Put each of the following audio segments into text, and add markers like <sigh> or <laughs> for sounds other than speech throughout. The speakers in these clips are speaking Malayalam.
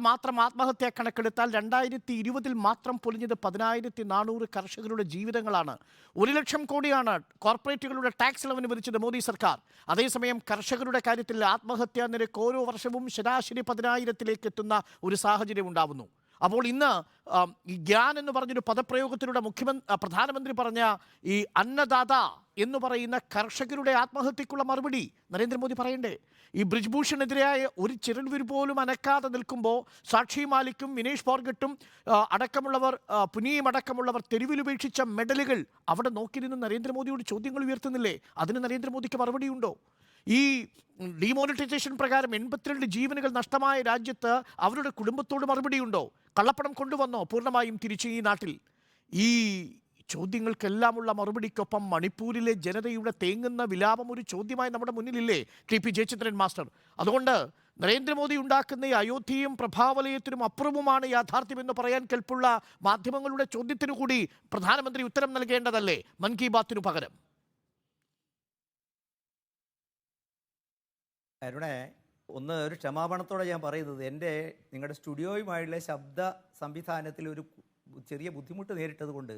മാത്രം ആത്മഹത്യാ കണക്കെടുത്താൽ രണ്ടായിരത്തി ഇരുപതിൽ മാത്രം പൊലിഞ്ഞത് പതിനായിരത്തി നാനൂറ് കർഷകരുടെ ജീവിതങ്ങളാണ്. ഒരു ലക്ഷം കോടിയാണ് കോർപ്പറേറ്റുകളുടെ ടാക്സ് ഇളവ് അനുവദിച്ചത് മോദി സർക്കാർ. അതേസമയം കർഷകരുടെ കാര്യത്തിൽ ആത്മഹത്യാ നിരക്ക് ഓരോ വർഷവും ശരാശരി പതിനായിരത്തിലേക്ക് എത്തുന്ന ഒരു സാഹചര്യം ഉണ്ടാവുന്നു. അപ്പോൾ ഇന്ന് ഈ ഗ്യാൻ എന്ന് പറഞ്ഞൊരു പദപ്രയോഗത്തിലൂടെ മുഖ്യമന്ത്രി പ്രധാനമന്ത്രി പറഞ്ഞ ഈ അന്നദാത എന്ന് പറയുന്ന കർഷകരുടെ ആത്മഹത്യക്കുള്ള മറുപടി നരേന്ദ്രമോദി പറയണ്ടേ? ഈ ബ്രിജ്ഭൂഷണെതിരായ ഒരു ചിരൽവിരു പോലും അനക്കാതെ നിൽക്കുമ്പോൾ സാക്ഷി മാലിക്കും വിനേഷ് ഫോർഗട്ടും അടക്കമുള്ളവർ പുനിയും അടക്കമുള്ളവർ തെരുവിലുപേക്ഷിച്ച മെഡലുകൾ അവിടെ നോക്കിയിരുന്ന് നരേന്ദ്രമോദിയോട് ചോദ്യങ്ങൾ ഉയർത്തുന്നില്ലേ? അതിന് നരേന്ദ്രമോദിക്ക് മറുപടിയുണ്ടോ ഈ ഡിമോണിറ്റൈസേഷൻ പ്രകാരം എൺപത്തിരണ്ട് ജീവനുകൾ നഷ്ടമായ രാജ്യത്ത് അവരുടെ കുടുംബത്തോട് മറുപടിയുണ്ടോ കള്ളപ്പണം കൊണ്ടുവന്നോ? പൂർണമായും തിരിച്ച് ഈ നാട്ടിൽ. ഈ ചോദ്യങ്ങൾക്കെല്ലാമുള്ള മറുപടിക്കൊപ്പം മണിപ്പൂരിലെ ജനതയുടെ തേങ്ങുന്ന വിലാപം ഒരു ചോദ്യമായി നമ്മുടെ മുന്നിലില്ലേ? T P Jayachandran master. അതുകൊണ്ട് നരേന്ദ്രമോദി ഉണ്ടാക്കുന്ന ഈ അയോധ്യയും പ്രഭാവലയത്തിനും അപ്പുറവുമാണ് യാഥാർത്ഥ്യമെന്ന് പറയാൻ കെൽപ്പുള്ള മാധ്യമങ്ങളുടെ ചോദ്യത്തിനു കൂടി പ്രധാനമന്ത്രി ഉത്തരം നൽകേണ്ടതല്ലേ? മൻ കി ബാത്തിനു പകരം. അരുണെ ഒന്ന് ഒരു ക്ഷമാപണത്തോടെ ഞാൻ പറയുന്നത്. എന്റെ നിങ്ങളുടെ സ്റ്റുഡിയോയുമായുള്ള ശബ്ദ സംവിധാനത്തിൽ ഒരു ചെറിയ ബുദ്ധിമുട്ട് നേരിട്ടത് കൊണ്ട്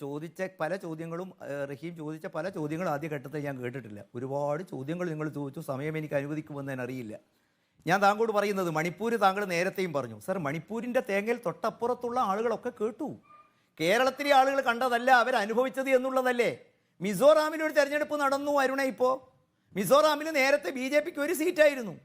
ചോദിച്ച പല ചോദ്യങ്ങളും റഹീം ചോദിച്ച പല ചോദ്യങ്ങളും ആദ്യ ഘട്ടത്തിൽ ഞാൻ കേട്ടിട്ടില്ല. ഒരുപാട് ചോദ്യങ്ങൾ നിങ്ങൾ ചോദിച്ചു സമയം എനിക്ക് അനുവദിക്കുമെന്ന് ഞാൻ അറിയില്ല. ഞാൻ താങ്കളോട് പറയുന്നത് മണിപ്പൂർ താങ്കൾ നേരത്തെയും പറഞ്ഞു. സർ മണിപ്പൂരിന്റെ തേങ്ങയിൽ തൊട്ടപ്പുറത്തുള്ള ആളുകളൊക്കെ കേട്ടു. കേരളത്തിലെ ആളുകൾ കണ്ടതല്ല അവരനുഭവിച്ചത് എന്നുള്ളതല്ലേ? മിസോറാമിൽ ഒരു തെരഞ്ഞെടുപ്പ് നടന്നു അരുണ ഇപ്പോൾ മിസോറാമിൽ നേരത്തെ ബി ജെ പിക്ക് ഒരു സീറ്റായിരുന്നു.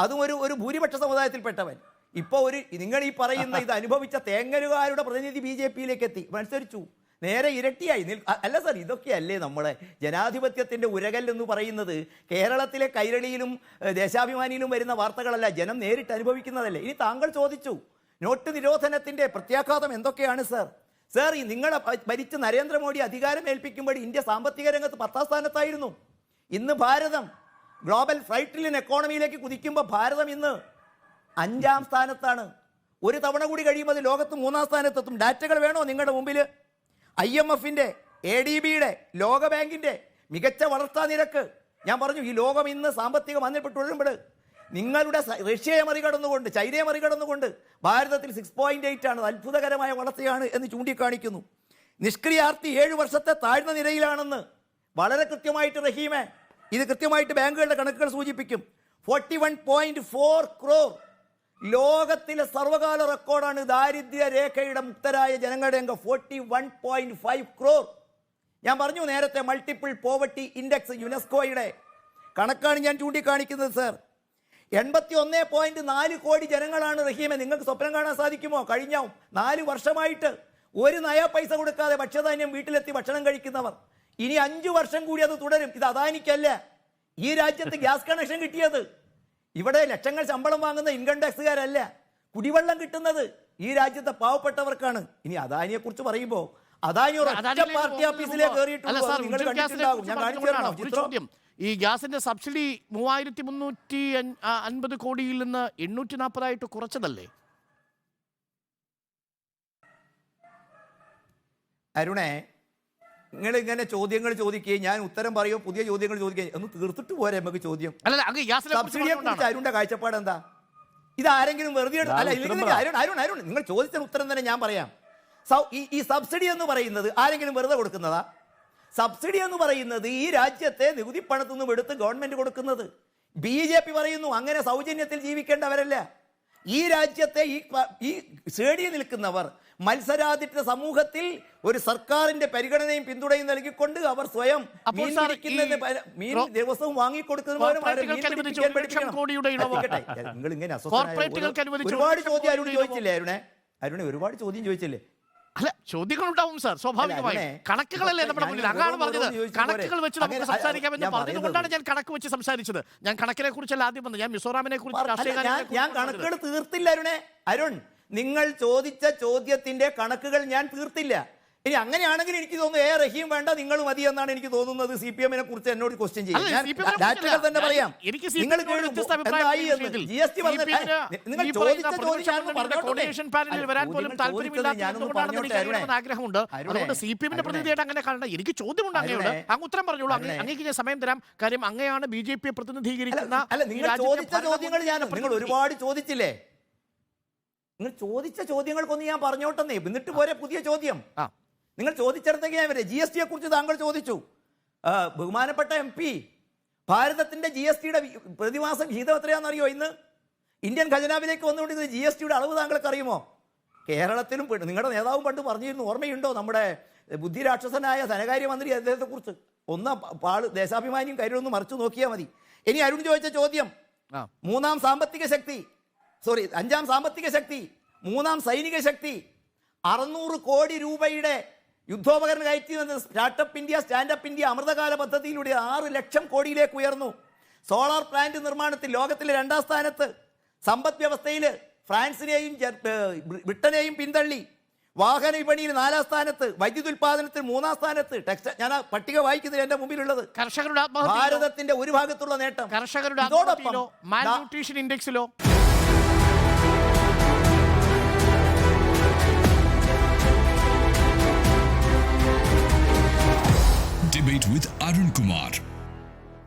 അതും ഒരു ഒരു ഭൂരിപക്ഷ സമുദായത്തിൽപ്പെട്ടവൻ. ഇപ്പോൾ ഒരു നിങ്ങൾ ഈ പറയുന്ന ഇത് അനുഭവിച്ച തേങ്ങലുകാരുടെ പ്രതിനിധി ബി ജെ പിയിലേക്ക് എത്തി. മത്സരിച്ചു. നേരെ ഇരട്ടിയായി. നിൽ- അല്ല സാർ ഇതൊക്കെയല്ലേ നമ്മളെ ജനാധിപത്യത്തിന്റെ ഉരകൽ എന്ന് പറയുന്നത്? കേരളത്തിലെ കൈരളിയിലും ദേശാഭിമാനിയിലും വരുന്ന വാർത്തകളല്ല. ജനം നേരിട്ട് അനുഭവിക്കുന്നതല്ലേ? ഇനി താങ്കൾ ചോദിച്ചു. നോട്ട് നിരോധനത്തിന്റെ പ്രത്യാഘാതം എന്തൊക്കെയാണ് സാർ? സാർ ഈ നിങ്ങളെ ഭരിച്ച നരേന്ദ്രമോദി അധികാരം ഏൽപ്പിക്കുമ്പോൾ ഇന്ത്യ സാമ്പത്തിക രംഗത്ത് പത്താം സ്ഥാനത്തായിരുന്നു. ഇന്ന് ഭാരതം ഗ്ലോബൽ ഫ്ലൈറ്റിലിൻ എക്കോണമിയിലേക്ക് കുതിക്കുമ്പോൾ ഭാരതം ഇന്ന് അഞ്ചാം സ്ഥാനത്താണ്. ഒരു തവണ കൂടി കഴിയുമ്പോൾ അത് ലോകത്ത് മൂന്നാം സ്ഥാനത്തെത്തും. ഡാറ്റകൾ വേണോ നിങ്ങളുടെ മുമ്പിൽ? ഐ എം എഫിന്റെ എ ഡി ബിയുടെ ലോകബാങ്കിന്റെ മികച്ച വളർച്ചാ നിരക്ക്. ഞാൻ പറഞ്ഞു ഈ ലോകം ഇന്ന് സാമ്പത്തിക മന്ദിരപ്പെട്ടുകൊള്ളുമ്പോൾ നിങ്ങളുടെ റഷ്യയെ മറികടന്നുകൊണ്ട് ചൈനയെ മറികടന്നുകൊണ്ട് ഭാരതത്തിൽ സിക്സ് പോയിന്റ് എയ്റ്റ് ആണ്. അത്ഭുതകരമായ വളർച്ചയാണ് എന്ന് ചൂണ്ടിക്കാണിക്കുന്നു. നിഷ്ക്രിയാർത്ഥി ഏഴ് വർഷത്തെ താഴ്ന്ന നിരയിലാണെന്ന് വളരെ കൃത്യമായിട്ട് റഹീമെ ഇത് കൃത്യമായിട്ട് ബാങ്കുകളുടെ കണക്കുകൾ സൂചിപ്പിക്കും. Forty one point four crore ലോകത്തിലെ സർവകാല റെക്കോർഡാണ് ദാരിദ്ര്യ രേഖയുടെ മുക്തരായ ജനങ്ങളുടെ അംഗം. Forty one point five crore ഞാൻ പറഞ്ഞു നേരത്തെ മൾട്ടിപ്പിൾ പോവർട്ടി ഇൻഡെക്സ് യുനെസ്കോയുടെ കണക്കാണ് ഞാൻ ചൂണ്ടിക്കാണിക്കുന്നത് സർ എൺപത്തി ഒന്ന് പോയിന്റ് നാല് കോടി ജനങ്ങളാണ് റഹീമെ. നിങ്ങൾക്ക് സ്വപ്നം കാണാൻ സാധിക്കുമോ? കഴിഞ്ഞ നാല് വർഷമായിട്ട് ഒരു നയ പൈസ കൊടുക്കാതെ ഭക്ഷ്യധാന്യം വീട്ടിലെത്തി ഭക്ഷണം കഴിക്കുന്നവർ. ഇനി അഞ്ചു വർഷം കൂടി അത് തുടരും. ഇത് അദാനിക്കല്ല? ഈ രാജ്യത്ത് <laughs> ഗ്യാസ് കണക്ഷൻ കിട്ടിയത്. ഇവിടെ ലക്ഷങ്ങൾ ശമ്പളം വാങ്ങുന്ന ഇൻകം ടാക്സുകാരല്ല കുടിവെള്ളം കിട്ടുന്നത് ഈ രാജ്യത്തെ പാവപ്പെട്ടവർക്കാണ്. ഇനി അദാനിയെ കുറിച്ച് പറയുമ്പോൾ അദാനി പാർട്ടി ഓഫീസിലേ അല്ല കയറിയിട്ടുള്ളൂ നിങ്ങൾ കണ്ടിട്ടുണ്ടാകും. ഞാൻ കാണിച്ചു പറഞ്ഞുകൊണ്ടാണ് തരണം ചിത്രം. ഈ ഗ്യാസിന്റെ സബ്സിഡി മൂവായിരത്തി മുന്നൂറ്റി അൻപത് കോടിയിൽ നിന്ന് എണ്ണൂറ്റി നാൽപ്പതായിട്ട് കുറച്ചതല്ലേ? അരുണേ നിങ്ങൾ ഇങ്ങനെ ചോദ്യങ്ങൾ ചോദിക്കുകയും ഞാൻ ഉത്തരം പറയുമോ പുതിയ ചോദ്യങ്ങൾ ചോദിക്കുകയും ഒന്ന് തീർത്തിട്ട് പോരെ നമുക്ക് ചോദ്യം. സബ്സിഡിയെ കുറിച്ച് അരുണിന്റെ കാഴ്ചപ്പാട് എന്താ? ഇത് ആരെങ്കിലും വെറുതെ അല്ല. അരുൺ അരുൺ അരുൺ നിങ്ങൾ ചോദിച്ച ഉത്തരം തന്നെ ഞാൻ പറയാം. ഈ സബ്സിഡി എന്ന് പറയുന്നത് ആരെങ്കിലും വെറുതെ കൊടുക്കുന്നതാ? സബ്സിഡി എന്ന് പറയുന്നത് ഈ രാജ്യത്തെ നികുതി പണത്തിൽ നിന്നും എടുത്ത് ഗവൺമെന്റ് കൊടുക്കുന്നത്. ബി ജെ പി പറയുന്നു അങ്ങനെ സൗജന്യത്തിൽ ജീവിക്കേണ്ടവരല്ല. ഈ രാജ്യത്തെ ഈ ഈ ശ്രേണിയിൽ നിൽക്കുന്നവർ മത്സരാധിഷ്ഠിത സമൂഹത്തിൽ ഒരു സർക്കാരിന്റെ പരിഗണനയും പിന്തുണയും നൽകിക്കൊണ്ട് അവർ സ്വയം മീൻ മീൻ ദിവസവും വാങ്ങിക്കൊടുക്കുന്നതിന് ഒരുപാട് ചോദ്യം അരുൺ ചോദിച്ചില്ലേ അരുണെ? അരുണെ ഒരുപാട് ചോദ്യം ചോദിച്ചില്ലേ? അല്ല ചോദ്യങ്ങൾ ഉണ്ടാവും സാർ സ്വാഭാവികമായി. കണക്കുകളല്ലേ നമ്മുടെ മുന്നിൽ. അതാണ് പറഞ്ഞത്. കണക്കുകൾ വെച്ച് നമുക്ക് സംസാരിക്കാമെന്ന് പറഞ്ഞതുകൊണ്ടാണ് കൊണ്ടാണ് ഞാൻ കണക്ക് വെച്ച് സംസാരിച്ചത്. ഞാൻ കണക്കിനെ കുറിച്ചല്ല ആദ്യം വന്നത്. ഞാൻ മിസോറാമിനെ കുറിച്ച് രാഷ്ട്രീയ ഞാൻ കണക്കുകൾ തീർത്തില്ല അരുണെ. അരുൺ നിങ്ങൾ ചോദിച്ച ചോദ്യത്തിന്റെ കണക്കുകൾ ഞാൻ തീർത്തില്ല. ഇനി അങ്ങനെയാണെങ്കിൽ എനിക്ക് തോന്നുന്നു എ റഹീം വേണ്ട നിങ്ങൾ മതി എന്നാണ് എനിക്ക് തോന്നുന്നത് സി പി എമ്മിനെ കുറിച്ച് എന്നോട് ക്വസ്റ്റ്യൻ ചെയ്യും ഡാറ്റകൾ തന്നെ പറയാം. എനിക്ക് നിങ്ങൾ. ജി എസ് ടി നിങ്ങൾ ചോദിച്ച ചോദ്യം എനിക്ക് ആഗ്രഹമുണ്ട്. അതുകൊണ്ട് സി പി എമ്മിന്റെ പ്രതിനിധിയായിട്ട് അങ്ങനെ കാണണ്ട. എനിക്ക് ചോദ്യമുണ്ട് അങ്ങയോട്. അങ്ങ് ഉത്തരം പറഞ്ഞോളൂ. അങ്ങ് അങ്ങേക്ക് ഞാൻ സമയം തരാം. കാര്യം അങ്ങയാണ് ബി ജെ പിയെ പ്രതിനിധീകരിക്കുന്ന അല്ല നിങ്ങൾ ചോദിച്ച ചോദ്യങ്ങൾ ഞാൻ നിങ്ങൾ. ഒരുപാട് ചോദിച്ചില്ലേ? നിങ്ങൾ ചോദിച്ച ചോദ്യങ്ങൾക്കൊന്ന് ഞാൻ പറഞ്ഞോട്ടെന്നേ. എന്നിട്ട് പോരെ പുതിയ ചോദ്യം. നിങ്ങൾ ചോദിച്ചെടുത്തേക്ക് ഞാൻ വരെ. ജി എസ് ടിയെ കുറിച്ച് താങ്കൾ ചോദിച്ചു. ബഹുമാനപ്പെട്ട എം പി ഭാരതത്തിന്റെ ജി എസ് ടിയുടെ പ്രതിമാസം വിഹിതം എത്രയാണെന്നറിയോ ഇന്ന്? ഇന്ത്യൻ ഖജനാവിലേക്ക് വന്നുകൊണ്ടിരുന്ന ജി എസ് ടിയുടെ അളവ് താങ്കൾക്ക് അറിയുമോ? കേരളത്തിലും നിങ്ങളുടെ നേതാവും പണ്ട് പറഞ്ഞിരുന്നു. ഓർമ്മയുണ്ടോ നമ്മുടെ ബുദ്ധിരാക്ഷസനായ ധനകാര്യമന്ത്രി അദ്ദേഹത്തെക്കുറിച്ച്? ഒന്ന് പാൾ ദേശാഭിമാനിയും കരുതൊന്ന് മറിച്ചു നോക്കിയാൽ മതി. ഇനി അരുൺ ചോദിച്ച ചോദ്യം. മൂന്നാം സാമ്പത്തിക ശക്തി. സോറി അഞ്ചാം സാമ്പത്തിക ശക്തി മൂന്നാം സൈനിക ശക്തി അറുന്നൂറ് കോടി രൂപയുടെ യുദ്ധോപകരണ കയറ്റി വന്ന സ്റ്റാർട്ടപ്പ് ഇന്ത്യ സ്റ്റാൻഡപ്പ് ഇന്ത്യ അമൃതകാല പദ്ധതിയിലൂടെ ആറ് ലക്ഷം കോടിയിലേക്ക് ഉയർന്നു. സോളാർ പ്ലാന്റ് നിർമ്മാണത്തിൽ ലോകത്തിലെ രണ്ടാം സ്ഥാനത്ത്. സമ്പദ് വ്യവസ്ഥയിൽ ഫ്രാൻസിനെയും ബ്രിട്ടനെയും പിന്തള്ളി. വാഹന വിപണിയിൽ നാലാം സ്ഥാനത്ത് വൈദ്യുതി ഉൽപാദനത്തിൽ മൂന്നാം സ്ഥാനത്ത്. ടെക്സ്റ്റൈൽ ഞാൻ ആ പട്ടിക വായിക്കുന്നത് എന്റെ മുമ്പിലുള്ളത്. കർഷകരുടെ ഭാരതത്തിന്റെ ഒരു ഭാഗത്തുള്ള നേട്ടം. കർഷകരുടെ ഇൻഡെക്സിലോ Debate with Arun Kumar